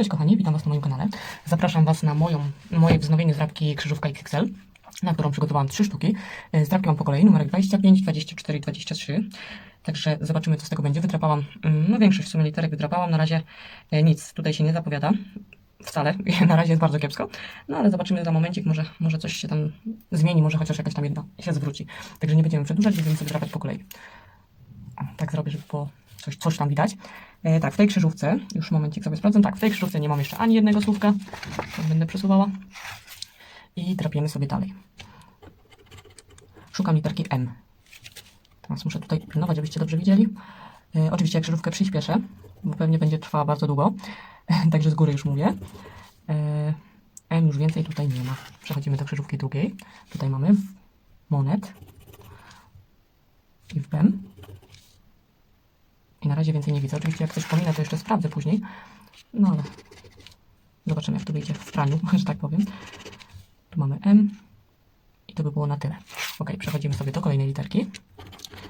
Cześć kochani, witam Was na moim kanale. Zapraszam Was na moją, moje wznowienie zdrabki krzyżówka XXL, na którą przygotowałam trzy sztuki. E, Zdrabki mam po kolei, numerek 25, 24 i 23. Także zobaczymy, co z tego będzie. Wydrapałam, mm, no większość w sumie literek wydrapałam. Na razie e, nic tutaj się nie zapowiada. Wcale. Na razie jest bardzo kiepsko. No ale zobaczymy za momencik, może, może coś się tam zmieni, może chociaż jakaś tam jedna się zwróci. Także nie będziemy przedłużać, będziemy sobie drapać po kolei. Tak zrobię, żeby było coś, coś tam widać. E, tak, w tej krzyżówce, już momencik sobie sprawdzę. Tak, w tej krzyżówce nie mam jeszcze ani jednego słówka. To będę przesuwała. I drapiemy sobie dalej. Szukam literki M. Teraz muszę tutaj pilnować, żebyście dobrze widzieli. E, oczywiście jak krzyżówkę przyspieszę, bo pewnie będzie trwała bardzo długo. Także z góry już mówię. E, M już więcej tutaj nie ma. Przechodzimy do krzyżówki drugiej. Tutaj mamy monet i w BEM. Na razie więcej nie widzę. Oczywiście jak coś pominę, to jeszcze sprawdzę później. No ale zobaczymy jak to wyjdzie w praniu, że tak powiem. Tu mamy M i to by było na tyle. Ok, przechodzimy sobie do kolejnej literki.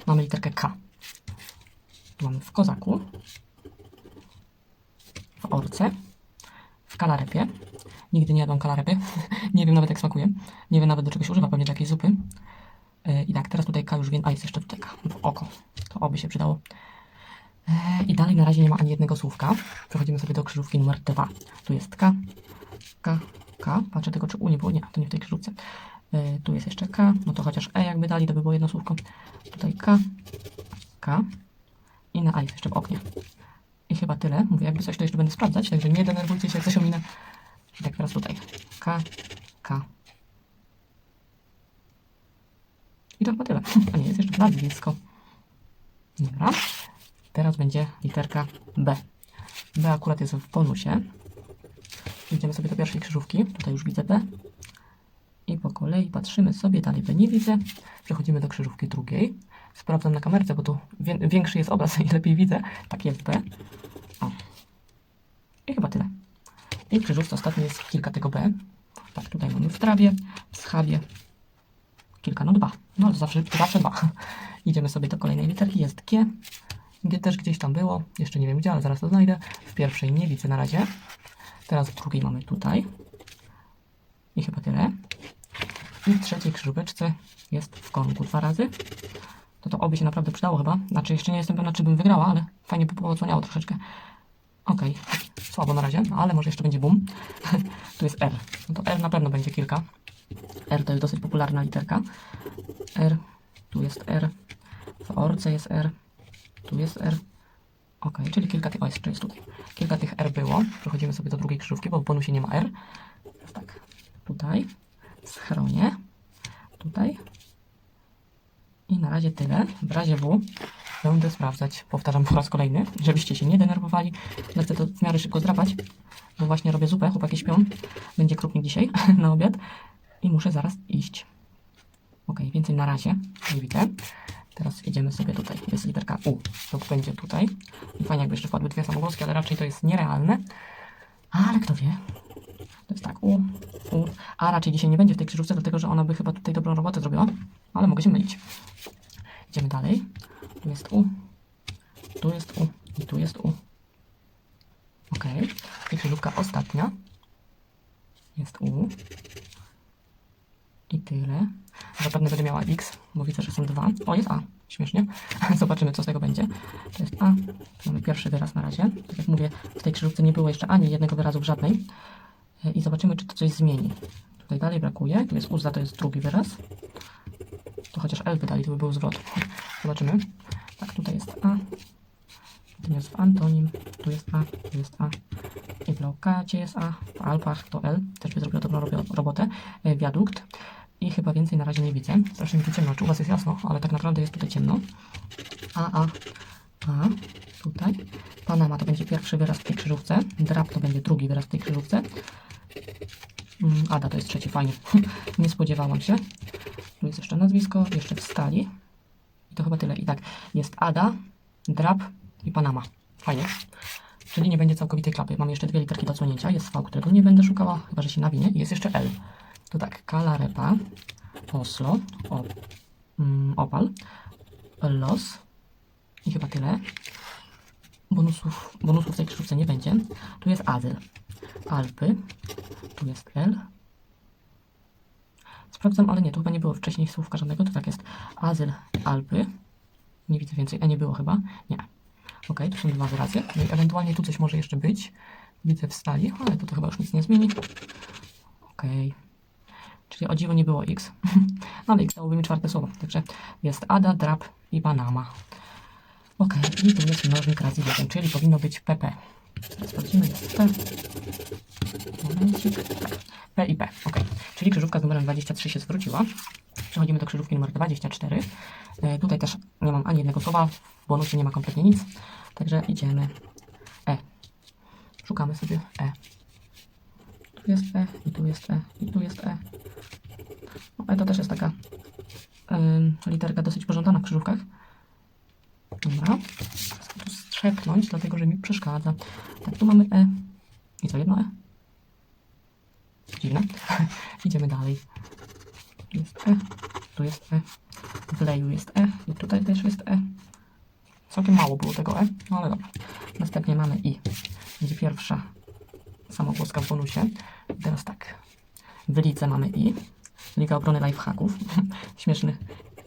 Mamy literkę K. Tu mamy w kozaku, w orce, w kalarepie. Nigdy nie jadłam kalarepy. nie wiem nawet jak smakuje. Nie wiem nawet do czego się używa, pewnie do jakiejś zupy. Yy, I tak, teraz tutaj K już wiem. A jest jeszcze tutaj K. W oko. To oby się przydało. E, I dalej na razie nie ma ani jednego słówka. Przechodzimy sobie do krzyżówki numer 2. Tu jest K, K, K. Patrzę tylko, czy U nie było. Nie, to nie w tej krzyżówce. E, Tu jest jeszcze K. No to chociaż E jakby dali, to by było jedno słówko. Tutaj K, K. I na A jest jeszcze w oknie. I chyba tyle. Mówię, jakby coś, to jeszcze będę sprawdzać, także nie denerwujcie się, jak coś ominę. I tak teraz tutaj. K, K. I to chyba tyle. A nie, jest jeszcze bardzo blisko. Dobra. Teraz będzie literka B. B akurat jest w bonusie. Idziemy sobie do pierwszej krzyżówki. Tutaj już widzę B. I po kolei patrzymy sobie, dalej B nie widzę. Przechodzimy do krzyżówki drugiej. Sprawdzam na kamerce, bo tu większy jest obraz i lepiej widzę. Tak jest B. O. I chyba tyle. I w krzyżówce jest kilka tego B. Tak, tutaj mamy w trawie, w schabie. Kilka, no dwa. No ale zawsze, zawsze dwa. Idziemy sobie do kolejnej literki. Jest G. G też gdzieś tam było. Jeszcze nie wiem gdzie, ale zaraz to znajdę. W pierwszej nie widzę na razie. Teraz w drugiej mamy tutaj. I chyba tyle. I w trzeciej krzyżóweczce jest w korunku dwa razy. To to oby się naprawdę przydało chyba. Znaczy jeszcze nie jestem pewna, czy bym wygrała, ale fajnie by poodsłaniało troszeczkę. Okej, słabo na razie, ale może jeszcze będzie boom. tu jest R. No to R na pewno będzie kilka. R to jest dosyć popularna literka. R, tu jest R. W orce jest R. Tu jest R. Ok, czyli kilka tych. O, jest tutaj. Kilka tych R było. Przechodzimy sobie do drugiej krzyżówki, bo w bonusie nie ma R. Teraz tak. Tutaj. Schronie. Tutaj. I na razie tyle. W razie W będę sprawdzać. Powtarzam po raz kolejny, żebyście się nie denerwowali. Lecę to w miarę szybko zdrapać, bo właśnie robię zupę. Chłopaki śpią. Będzie krupnik dzisiaj na obiad. I muszę zaraz iść. Ok, więcej na razie. Nie widzę. Teraz idziemy sobie tutaj. Jest literka U. To będzie tutaj. I fajnie jakby jeszcze wpadły dwie samogłoski, ale raczej to jest nierealne. Ale kto wie. To jest tak U, U. A raczej dzisiaj nie będzie w tej krzyżówce, dlatego że ona by chyba tutaj dobrą robotę zrobiła. Ale mogę się mylić. Idziemy dalej. Tu jest U. Tu jest U. I tu jest U. Ok. I krzyżówka ostatnia. Jest U. I tyle. Zapewne będę miała X, bo widzę, że są dwa. O, jest A. Śmiesznie. Zobaczymy, co z tego będzie. To jest A. Tu mamy pierwszy wyraz na razie. Tak jak mówię, w tej krzyżówce nie było jeszcze ani jednego wyrazu w żadnej. E, I zobaczymy, czy to coś zmieni. Tutaj dalej brakuje. Tu jest uzda, to jest drugi wyraz. To chociaż L wydali, to by był zwrot. Zobaczymy. Tak, tutaj jest A. Natomiast w antonim tu jest A, tu jest A. I w lokacie jest A. W Alpach to L. Też by zrobiło dobrą robotę. E, Wiadukt. I chyba więcej na razie nie widzę. Strasznie mi tu ciemno. Czy u Was jest jasno? Ale tak naprawdę jest tutaj ciemno. A, A, A. Tutaj. Panama to będzie pierwszy wyraz w tej krzyżówce. Drap to będzie drugi wyraz w tej krzyżówce. Mm, Ada to jest trzeci. Fajnie. nie spodziewałam się. Tu jest jeszcze nazwisko. Jeszcze w stali. I to chyba tyle. I tak. Jest Ada, Drap i Panama. Fajnie. Czyli nie będzie całkowitej klapy. Mam jeszcze dwie literki do odsłonięcia. Jest V, którego nie będę szukała, chyba że się nawinie. I jest jeszcze L. To tak, Kalarepa, Oslo, o, mm, Opal, Los i chyba tyle. Bonusów, bonusów w tej krzyżówce nie będzie. Tu jest Azyl. Alpy. Tu jest L. Sprawdzam, ale nie, tu chyba nie było wcześniej słówka żadnego, to tak jest Azyl Alpy. Nie widzę więcej, E nie było chyba, nie. Ok, tu są dwa wyrazy, no i ewentualnie tu coś może jeszcze być. Widzę w stali, ale to, to chyba już nic nie zmieni. Ok. Czyli o dziwo nie było X. No ale X dałoby mi czwarte słowo, także jest Ada, Drap i Panama. Ok, i tu jest mnożnik razy 1, czyli powinno być PP. Sprawdzimy, jest P. Momencik. P i P, ok. Czyli krzyżówka z numerem 23 się zwróciła. Przechodzimy do krzyżówki numer 24. E, tutaj też nie mam ani jednego słowa, w bonusie nie ma kompletnie nic. Także idziemy E. Szukamy sobie E. Tu jest E, i tu jest E, i tu jest E. No, E to też jest taka ym, literka dosyć pożądana w krzyżówkach. Dobra. Tu strzepnąć, dlatego że mi przeszkadza. Tak, tu mamy E. I co, jedno E? Dziwne. Idziemy dalej. Tu jest E. Tu jest E. W leju jest E. I tutaj też jest E. Całkiem mało było tego E, no ale dobra. Następnie mamy I. Będzie pierwsza samogłoska w bonusie. I teraz tak. W lidze mamy I. Liga Obrony Lifehacków. Śmieszny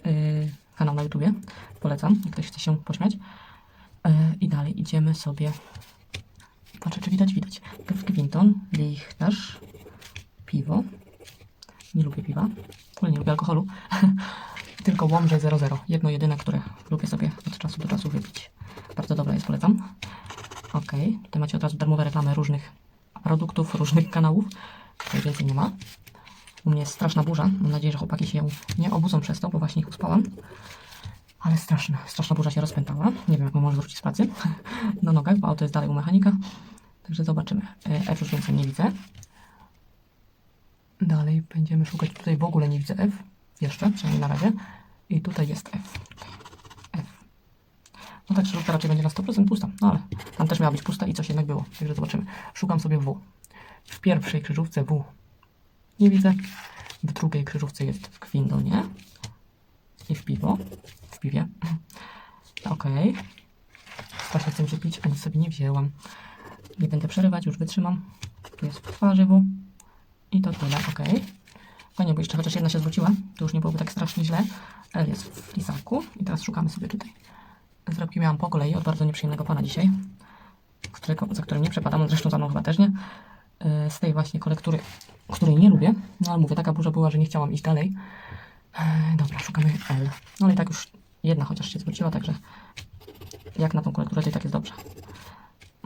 yy, kanał na YouTubie. Polecam, jak ktoś chce się pośmiać. Yy, I dalej idziemy sobie. Patrzę, czy widać? Widać. Gwinton, Lichtarz, piwo. Nie lubię piwa. W ogóle nie lubię alkoholu. Tylko Łomże 00. Jedno jedyne, które lubię sobie od czasu do czasu wypić. Bardzo dobre jest, polecam. Ok, tutaj macie od razu darmowe reklamy różnych produktów, różnych kanałów. Tutaj więcej nie ma. U mnie straszna burza. Mam nadzieję, że chłopaki się nie obudzą przez to, bo właśnie ich uspałam. Ale straszna, straszna burza się rozpętała. Nie wiem, jak może wrócić z pracy na nogach, bo auto jest dalej u mechanika. Także zobaczymy. E, F już więcej nie widzę. Dalej będziemy szukać. Tutaj w ogóle nie widzę F. Jeszcze, przynajmniej na razie. I tutaj jest F. F. No tak, krzyżówka raczej będzie na 100% pusta. No ale tam też miała być pusta i coś jednak było. Także zobaczymy. Szukam sobie W. W pierwszej krzyżówce W nie widzę. W drugiej krzyżówce jest w Kwindonie. I w piwo. W piwie. Okej. Strasznie chcę się pić, a nic sobie nie wzięłam. Nie będę przerywać, już wytrzymam. Tu jest w twarzy W. I to tyle, okej. Fajnie, bo jeszcze chociaż jedna się zwróciła, to już nie byłoby tak strasznie źle. L jest w lisaku i teraz szukamy sobie tutaj. Zrobki miałam po kolei od bardzo nieprzyjemnego pana dzisiaj, którego, za którym nie przepadam, zresztą za mną chyba też nie. Yy, Z tej właśnie kolektury, której nie lubię. No ale mówię, taka burza była, że nie chciałam iść dalej. Yy, Dobra, szukamy L. No ale i tak już jedna chociaż się zwróciła, także jak na tą kolekturę, to i tak jest dobrze.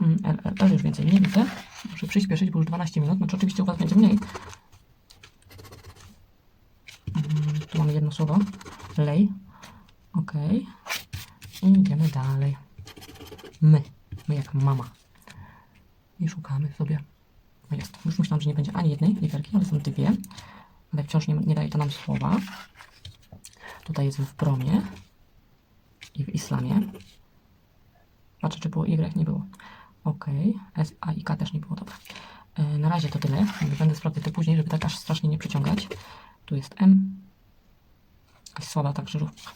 Mm, L, L, L już więcej nie widzę. Muszę przyspieszyć, bo już 12 minut. Znaczy oczywiście u Was będzie mniej. Mm, Tu mamy jedno słowo. Lej. Ok. I idziemy dalej. My. My jak mama. I szukamy sobie. Jest. Już myślałam, że nie będzie ani jednej literki, ale są dwie. Ale wciąż nie, nie daje to nam słowa. Tutaj jest w promie. I w islamie. Patrzę, czy było Y. Nie było. Ok. S, A i K też nie było. Dobra. E, Na razie to tyle. Będę sprawdzać to później, żeby tak aż strasznie nie przyciągać. Tu jest M. Jakaś słaba ta krzyżówka.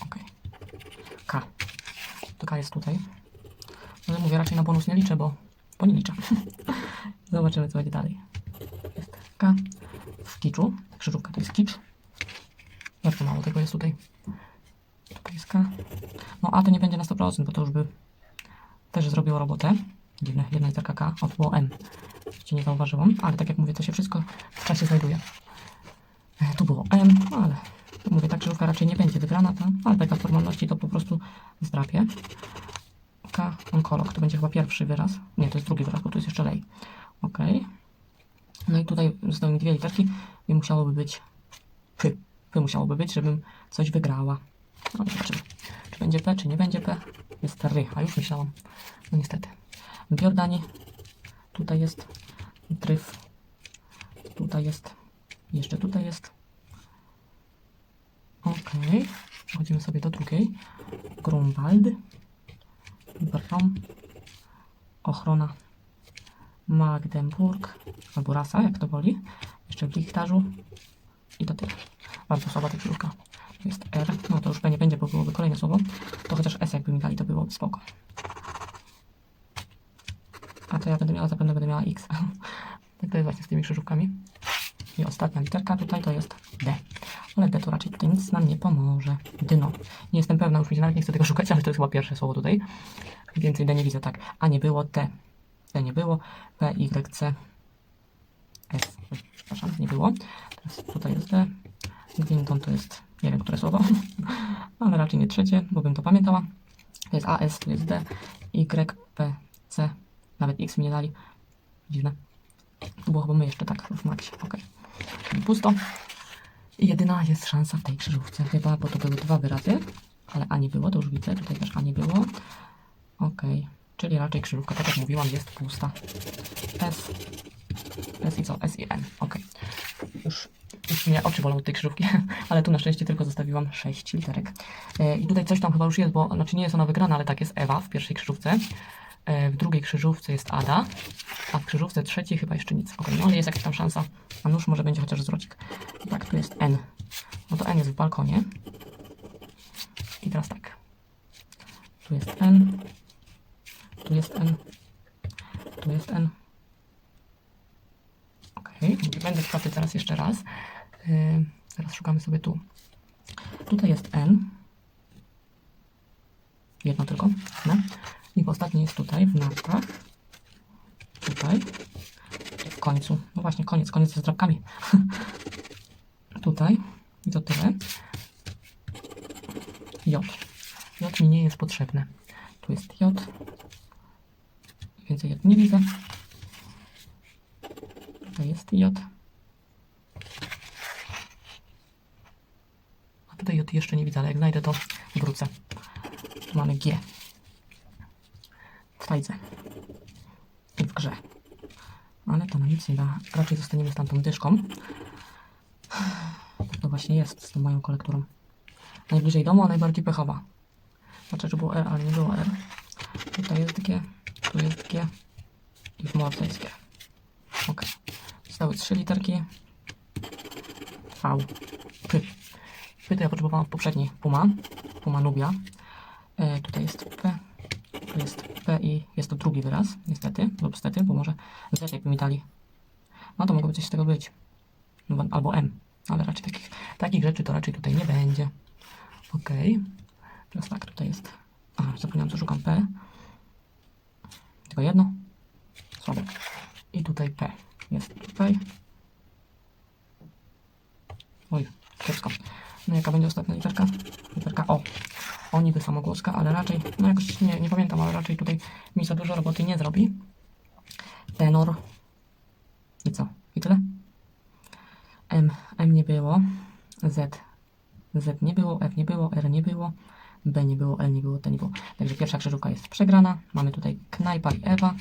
Ok. K. To K jest tutaj. Ale mówię, raczej na bonus nie liczę, bo, liczę. Zobaczymy, co będzie dalej. Jest K. W kiczu. Krzyżówka to jest kicz. Bardzo mało tego jest tutaj. Tutaj jest K. No A to nie będzie na 100%, bo to już by też zrobiło robotę. Dziwne, jedna literka K, o, było M. Jeszcze nie zauważyłam, ale tak jak mówię, to się wszystko w czasie znajduje. E, Tu było M, ale mówię, tak krzyżówka raczej nie będzie wygrana, ta, ale taka formalności to po prostu zdrapię. K, onkolog, to będzie chyba pierwszy wyraz. Nie, to jest drugi wyraz, bo tu jest jeszcze lej. Ok. No i tutaj zostały mi dwie literki i musiałoby być P. P musiałoby być, żebym coś wygrała. No zobaczymy. Czy będzie P, czy nie będzie P. Jest ry, a już myślałam. No niestety. Biordani. Tutaj jest tryf. Tutaj jest. Jeszcze tutaj jest. Ok. Przechodzimy sobie do drugiej. Grunwald. Brom. Ochrona. Magdeburg. Albo rasa, jak to woli. Jeszcze w Lichtarzu. I to tyle. Bardzo słaba ta. Tu Jest R. No to już B nie będzie, bo byłoby kolejne słowo. To chociaż S jakby mi dali, to byłoby spoko. A to ja będę miała, zapewne będę miała X. tak to jest właśnie z tymi krzyżówkami. I ostatnia literka tutaj to jest D. Ale D to raczej tutaj nic nam nie pomoże. Dyno. Nie jestem pewna, już nawet nie chcę tego szukać, ale to jest chyba pierwsze słowo tutaj. Więcej D nie widzę, tak. A nie było, T. T nie było. P, Y, C. S. Przepraszam, nie było. Teraz tutaj jest D. Gwinton to jest, nie wiem, które słowo. ale raczej nie trzecie, bo bym to pamiętała. To jest A, S, tu jest D. Y, P, C. Nawet X mi nie dali. Dziwne. To było chyba my jeszcze tak w maksie. Ok. Pusto. Jedyna jest szansa w tej krzyżówce chyba, bo to były dwa wyrazy, ale A nie było, to już widzę. Tutaj też A nie było. Ok. Czyli raczej krzyżówka, tak jak mówiłam, jest pusta. S. S i co? S i N. Ok. Już, już mnie oczy bolą od tej krzyżówki, ale tu na szczęście tylko zostawiłam 6 literek. E, I tutaj coś tam chyba już jest, bo znaczy nie jest ona wygrana, ale tak jest Ewa w pierwszej krzyżówce. E, w drugiej krzyżówce jest Ada, a w krzyżówce trzeciej chyba jeszcze nic. Ok, no ale jest jakaś tam szansa. A nuż może będzie chociaż zwrocik. Tak, tu jest N. No to N jest w balkonie. I teraz tak. Tu jest N. Tu jest N. Tu jest N. Ok, będę wkładać teraz jeszcze raz. Yy, teraz szukamy sobie tu. Tutaj jest N. Jedno tylko. No. I w ostatniej jest tutaj, w nartach. Tutaj. W końcu. No właśnie, koniec, koniec ze zdrabkami. tutaj. I to tyle. J. J mi nie jest potrzebne. Tu jest J. Więcej J nie widzę. To jest J. A tutaj J jeszcze nie widzę, ale jak znajdę to wrócę. Tu mamy G. W tajdze. I w grze. Ale to nam nic nie da. Raczej zostaniemy z tamtą dyszką. Tak to właśnie jest z tą moją kolekturą. Najbliżej domu, a najbardziej pechowa. Znaczy, że było R, ale nie było R. Tutaj jest G, tu jest G i w morze jest G. Ok. Zostały trzy literki. V. P. P to ja potrzebowałam w poprzedniej. Puma. Puma Nubia. E, tutaj jest P. I jest to drugi wyraz, niestety, lub stety, bo może Z jakby mi dali. No to mogłoby coś z tego być. No, Albo M, ale raczej takich, takich rzeczy to raczej tutaj nie będzie. Ok. Teraz tak, tutaj jest. A, zapomniałam, co szukam P. Tylko jedno. I tutaj P. Jest tutaj. Oj, kiepsko. No jaka będzie ostatnia literka? Literka O. Niby samogłoska, ale raczej, no jakoś nie, nie pamiętam, ale raczej tutaj mi za dużo roboty nie zrobi. Tenor. I co? I tyle? M. M nie było. Z. Z nie było, F nie było, R nie było, B nie było, L nie było, T nie było. Także pierwsza krzyżówka jest przegrana. Mamy tutaj Knajpa i Ewa.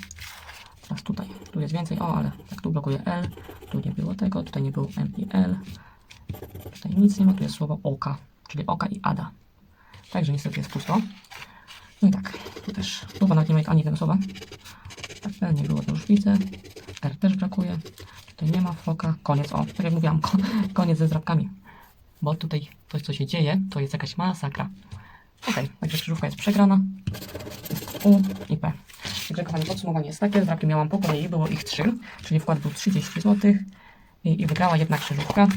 Teraz tutaj, tu jest więcej, o, ale tak tu blokuje L. Tu nie było tego, tutaj nie było M i L. Tutaj nic nie ma, tu jest słowo oka, czyli oka i ada. Także niestety jest pusto. No i tak, tu też, tu nawet nie ma ani tego słowa. Tak, L nie było, to już widzę. R też brakuje. Tutaj nie ma foka. Koniec, o, tak jak mówiłam, ko- koniec ze zdrabkami. Bo tutaj coś, co się dzieje, to jest jakaś masakra. Okej, także krzyżówka jest przegrana. Jest U i P. Także kochani, podsumowanie jest takie. Zdrabki miałam po kolei, było ich trzy, czyli wkład był 30 zł. I, i wygrała jedna krzyżówka.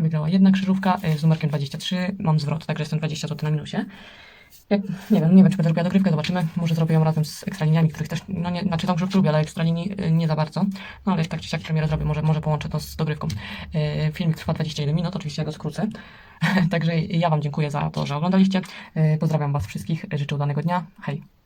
Wygrała jedna krzyżówka y, z numerkiem 23. Mam zwrot, także jestem 20 zł na minusie. Jak, nie wiem, nie wiem, czy będę robiła dogrywkę, zobaczymy. Może zrobię ją razem z ekstraliniami, których też, no nie, znaczy tą grzyb lubię, ale ekstralinii y, nie za bardzo. No ale tak czy siak premierę zrobię, może, może połączę to z dogrywką. Y, Filmik trwa 21 minut, oczywiście ja go skrócę. Także ja Wam dziękuję za to, że oglądaliście. Y, Pozdrawiam Was wszystkich, życzę udanego dnia. Hej!